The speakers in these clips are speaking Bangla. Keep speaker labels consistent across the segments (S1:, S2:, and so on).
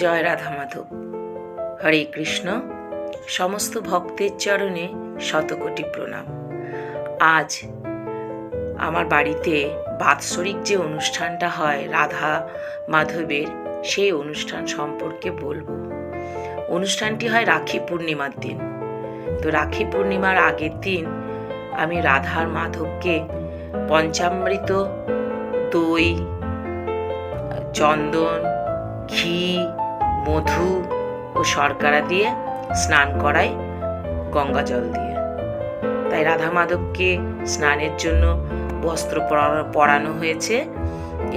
S1: জয় রাধা মাধব। হরে কৃষ্ণ। সমস্ত ভক্তের চরণে শতকোটি প্রণাম। আজ আমার বাড়িতে বাৎসরিক যে অনুষ্ঠানটা হয় রাধা মাধবের সেই অনুষ্ঠান সম্পর্কে বলব। অনুষ্ঠানটি হয় রাখি পূর্ণিমার দিন। তো রাখি পূর্ণিমার আগের দিন আমি রাধার মাধবকে পঞ্চামৃত, দই, চন্দন, ঘি মধু ও শর্করা দিয়ে স্নান করাই গঙ্গা জল দিয়ে। তাই রাধা মাধবকে স্নানের জন্য বস্ত্র পরানো হয়েছে।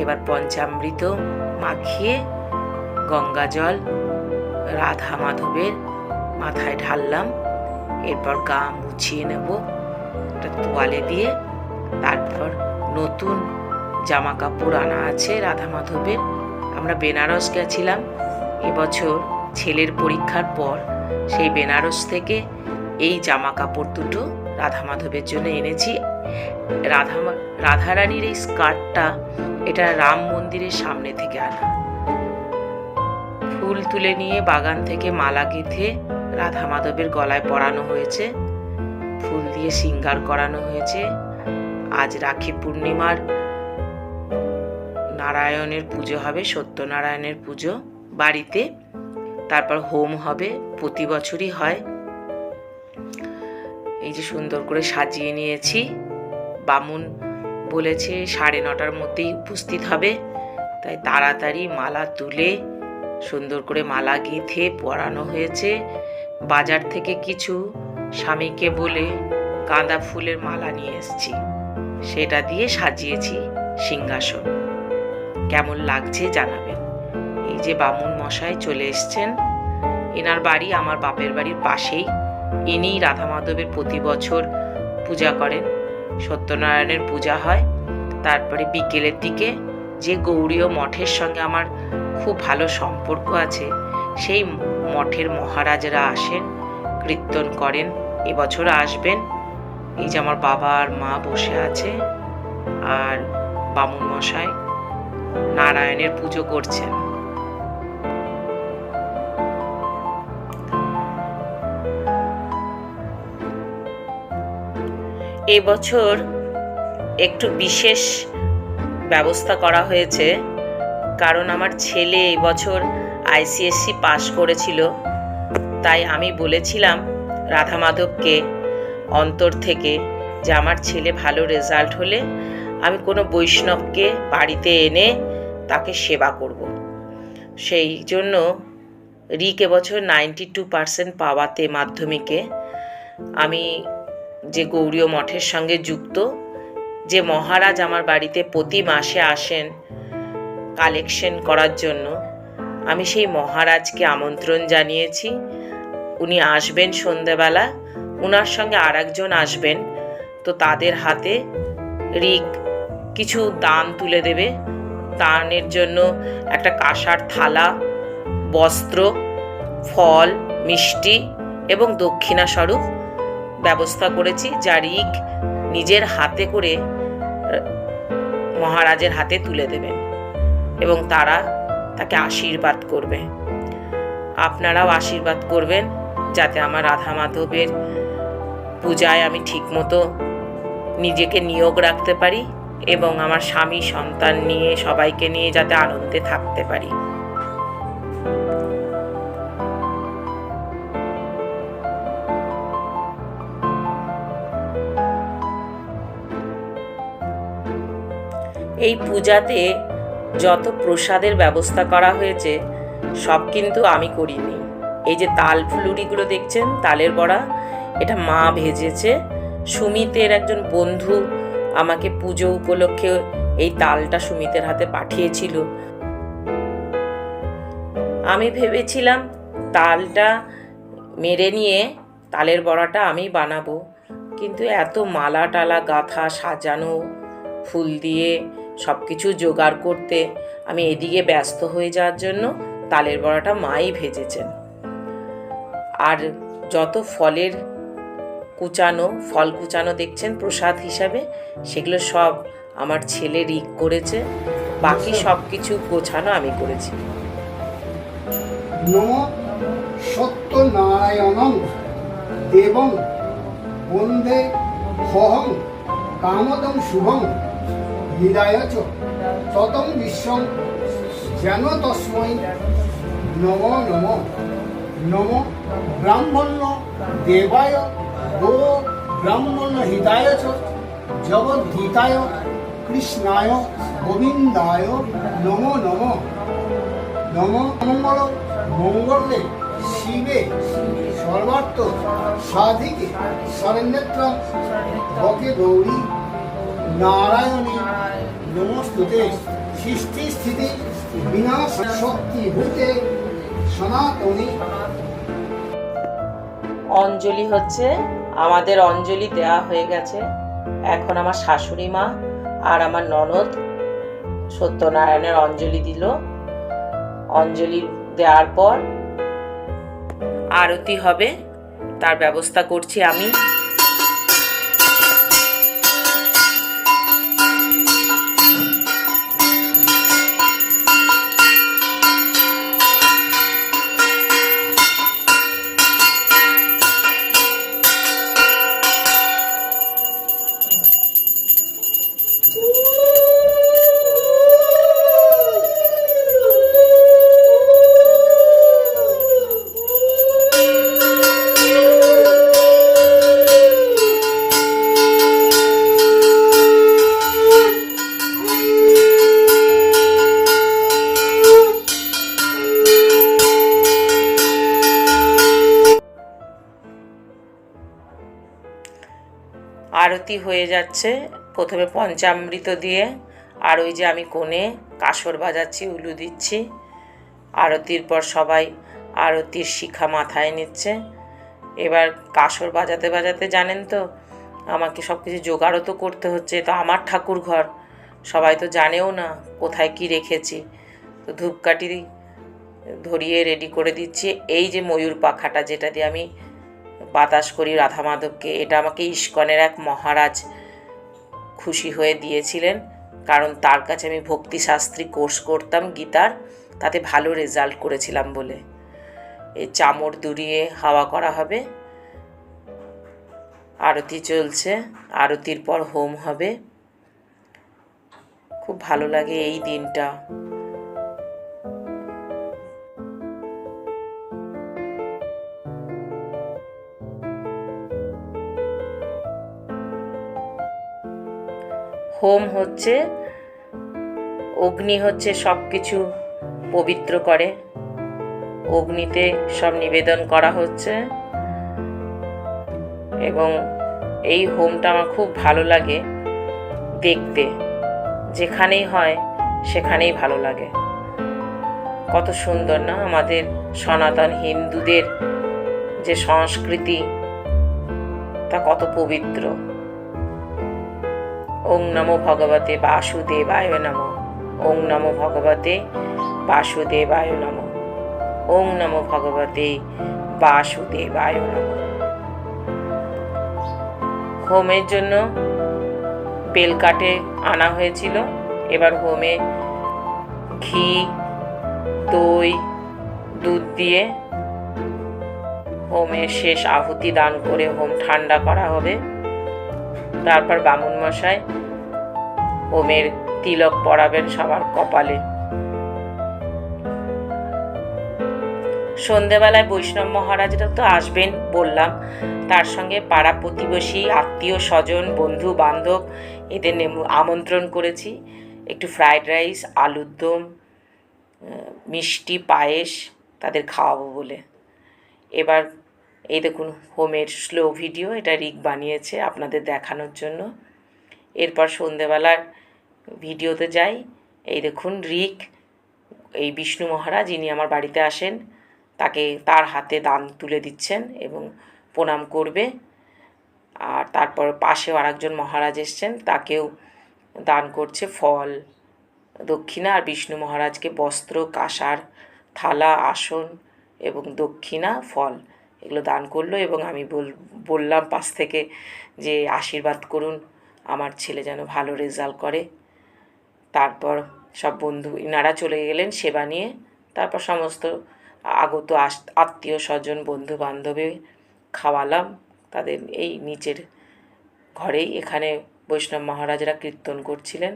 S1: এবার পঞ্চামৃত মাখিয়ে গঙ্গা জল রাধা মাধবের মাথায় ঢাললাম। এরপর গা মুছিয়ে নেব একটা তোয়ালে দিয়ে। তারপর নতুন জামা কাপড় আনা আছে রাধা মাধবের। আমরা বেনারস গেছিলাম। এবছর ছেলের পরীক্ষার পর সেই বেনারস থেকে এই জামা কাপড় দুটো রাধা মাধবের জন্য এনেছি। রাধা রাধারানীর এই স্কার্টটা এটা রাম মন্দিরের সামনে থেকে আনা। ফুল তুলে নিয়ে বাগান থেকে মালা গেঁথে রাধা মাধবের গলায় পরানো হয়েছে। ফুল দিয়ে সিঙ্গার করানো হয়েছে। আজ রাখি পূর্ণিমার। নারায়ণের পুজো হবে, সত্যনারায়ণের পুজো। বাড়িতে, তারপর হোম হবে, প্রতি বছরই হয়। এই যে সুন্দর করে সাজিয়ে নিয়েছি। বামুন বলেছে সাড়ে নটার মধ্যেই উপস্থিত হবে। তাই তাড়াতাড়ি মালা তুলে, সুন্দর করে মালা গেঁথে পরানো হয়েছে। বাজার থেকে কিছু স্বামীকে বলে গাঁদা ফুলের মালা নিয়ে এসেছি। সেটা দিয়ে সাজিয়েছি সিংহাসন। কেমন লাগছে জানাবেন। এই যে বামুন মশাই চলে এসছেন। এনার বাড়ি আমার বাপের বাড়ির পাশেই। ইনিই রাধা মাধবের প্রতি বছর পূজা করেন। সত্যনারায়ণের পূজা হয়। তারপরে বিকেলের দিকে যে গৌরীয় মঠের সঙ্গে আমার খুব ভালো সম্পর্ক আছে, সেই মঠের মহারাজরা আসেন, কীর্তন করেন, এবছর আসবেন। এই যে আমার বাবা আর মা বসে আছে আর বামুন মশাই নারায়ণের পুজো করছেন। এবছর একটু বিশেষ ব্যবস্থা করা হয়েছে কারণ আমার ছেলে এবছর আইসিএসসি পাশ করেছিল তাই আমি বলেছিলাম রাধা মাধবকে অন্তর থেকে যে আমার ছেলে ভালো রেজাল্ট হলে আমি কোনো বৈষ্ণবকে বাড়িতে এনে তাকে সেবা করব। সেই জন্য রিক এবছর নাইনটি টু পার্সেন্ট পাওয়াতে মাধ্যমিকে আমি যে গৌরীয় মঠের সঙ্গে যুক্ত, যে মহারাজ আমার বাড়িতে প্রতি মাসে আসেন কালেকশন করার জন্য, আমি সেই মহারাজকে আমন্ত্রণ জানিয়েছি। উনি আসবেন সন্ধেবেলা ওনার সঙ্গে আর আসবেন, তো তাদের হাতে রিক কিছু দান তুলে দেবে। দানের জন্য একটা কাঁসার থালা, বস্ত্র, ফল, মিষ্টি এবং দক্ষিণা স্বরূপ ব্যবস্থা করেছি, যা রিক নিজের হাতে করে মহারাজের হাতে তুলে দেবেন এবং তারা তাকে আশীর্বাদ করবে। আপনারাও আশীর্বাদ করবেন যাতে আমার রাধা মাধবের পূজায় আমি ঠিকমতো নিজেকে নিয়োগ রাখতে পারি এবং আমার স্বামী সন্তান নিয়ে সবাইকে নিয়ে যাতে আনন্দে থাকতে পারি। এই পূজাতে যত প্রসাদের ব্যবস্থা করা হয়েছে, সব কিন্তু আমি করিনি। এই যে তাল ফুলুরিগুলো দেখছেন, তালের বড়া, এটা মা ভেজেছে। সুমিতের একজন বন্ধু আমাকে পুজো উপলক্ষে এই তালটা সুমিতের হাতে পাঠিয়েছিল। আমি ভেবেছিলাম তালটা মেরে নিয়ে তালের বড়াটা আমি বানাবো। কিন্তু এত মালা টালা গাঁথা, সাজানো, ফুল দিয়ে সব কিছু জোগাড় করতে আমি এদিকে ব্যস্ত হয়ে যাওয়ার জন্য তালের বড়াটা মাই ভেজেছেন। আর যত ফলের কুচানো, ফল কুচানো দেখছেন প্রসাদ হিসাবে, সেগুলো সব আমার ছেলে রিক করেছে। বাকি সব কিছু গোছানো আমি করেছি।
S2: নম সত্যনারায়ণং দেবং বন্দে হহং কামদং শুভং হৃদয় চ ততং বিশ্বং যেন তস্মৈ নম নম। নম ব্রাহ্মণ্য দেবায়। গো ব্রাহ্মণ্য হৃদায় চ কৃষ্ণায়, গোবিন্দায় নমো নম। নম মঙ্গল, মঙ্গলে শিবে সর্বার্থ, সাধিকে বকে গৌরী নারায়ণী নমস্তুতে সৃষ্টি স্থিতি বিনাশ শক্তি সনাতনী।
S1: অঞ্জলি হচ্ছে, আমাদের অঞ্জলি দেওয়া হয়ে গেছে। এখন আমার শাশুড়ি মা আর আমার ননদ সত্যনারায়ণের অঞ্জলি দিল। অঞ্জলি দেওয়ার পর আরতি হবে, তার ব্যবস্থা করছি আমি। আরতি হয়ে যাচ্ছে। প্রথমে পঞ্চামৃত দিয়ে আর ওই যে আমি কোণে কাসর বাজাচ্ছি, উলু দিচ্ছি। আরতির পর সবাই আরতির শিখা মাথায় নিচ্ছে। এবার কাসর বাজাতে বাজাতে জানেন তো, আমাকে সব কিছু জোগাড়ও তো করতে হচ্ছে। তো আমার ঠাকুর ঘর, সবাই তো জানেও না কোথায় কি রেখেছি। তো ধূপকাঠি ধরিয়ে রেডি করে দিচ্ছি। এই যে ময়ূর পাখাটা যেটা দিয়ে আমি বাতাস করি রাধা মাধবকে। এটা আমাকে ইস্কনের এক মহারাজ খুশি হয়ে দিয়েছিলেন, কারণ তার কাছে আমি ভক্তিশাস্ত্রী কোর্স করতাম গীতার, তাতে ভালো রেজাল্ট করেছিলাম বলে। এই চামড় দুরিয়ে হাওয়া করা হবে, আরতি চলছে, আরতির পর হোম হবে। খুব ভালো লাগে এই দিনটা। হোম হচ্ছে, অগ্নি হচ্ছে সব কিছু পবিত্র করে। অগ্নিতে সব নিবেদন করা হচ্ছে। এবং এই হোমটা আমার খুব ভালো লাগে দেখতে। যেখানেই হয়, সেখানেই ভালো লাগে। কত সুন্দর না আমাদের সনাতন হিন্দুদের যে সংস্কৃতি, তা কত পবিত্র। ওং নমো ভগবতে বাসুদেবায় নমো। ওং নমো ভগবতে বাসুদেবায় নমো। ওং নমো ভগবতে বাসুদেবায় নমো। হোমের জন্য বেলকাটে আনা হয়েছিল। এবার হোমে ঘি, দই, দুধ দিয়ে হোমের শেষ আহুতি দান করে হোম ঠান্ডা করা হবে। তারপর বামুন মশাই হোমের তিলক পরাবেন সবার কপালে। সন্ধেবেলায় বৈষ্ণব মহারাজরা তো আসবেন বললাম। তার সঙ্গে পাড়া প্রতিবেশী, আত্মীয় স্বজন, বন্ধু, বান্ধব, এদের আমন্ত্রণ করেছি। একটু ফ্রাইড রাইস, আলুর দম মিষ্টি, পায়েস তাদের খাওয়াবো বলে। এবার এই দেখুন, হোমের স্লো ভিডিও এটা রিক বানিয়েছে আপনাদের দেখানোর জন্য। এরপর সন্ধেবেলার ভিডিওতে যাই। এই দেখুন, রিক, এই বিষ্ণু মহারাজ, ইনি আমার বাড়িতে আসেন। তাকে তার হাতে দান তুলে দিচ্ছেন এবং প্রণাম করবে। আর তারপর পাশেও আরেকজন মহারাজ এসছেন, তাকেও দান করছে ফল। দক্ষিণা আর বিষ্ণু মহারাজকে বস্ত্র, কাঁসার, থালা, আসন এবং দক্ষিণা, ফল। এগুলো দান করল এবং আমি বল, বললাম পাশ থেকে যে আশীর্বাদ করুন, আমার ছেলে যেন ভালো রেজাল্ট করে। তারপর সব বন্ধু, ইনারা চলে গেলেন সেবা নিয়ে। তারপর সমস্ত আগত আত্মীয় স্বজন বন্ধু বান্ধবে খাওয়ালাম। তাদের এই নিচের ঘরেই এখানে বৈষ্ণব মহারাজরা কীর্তন করছিলেন।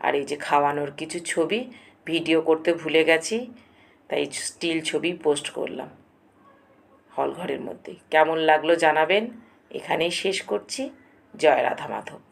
S1: আর এই যে খাওয়ানোর কিছু ছবি, ভিডিও করতে ভুলে গেছি, তাই স্টিল ছবি পোস্ট করলাম। হল মধ্যে। কেমন লাগল জানাবেন? এখানেই শেষ করছি। জয় রাধা মাধব।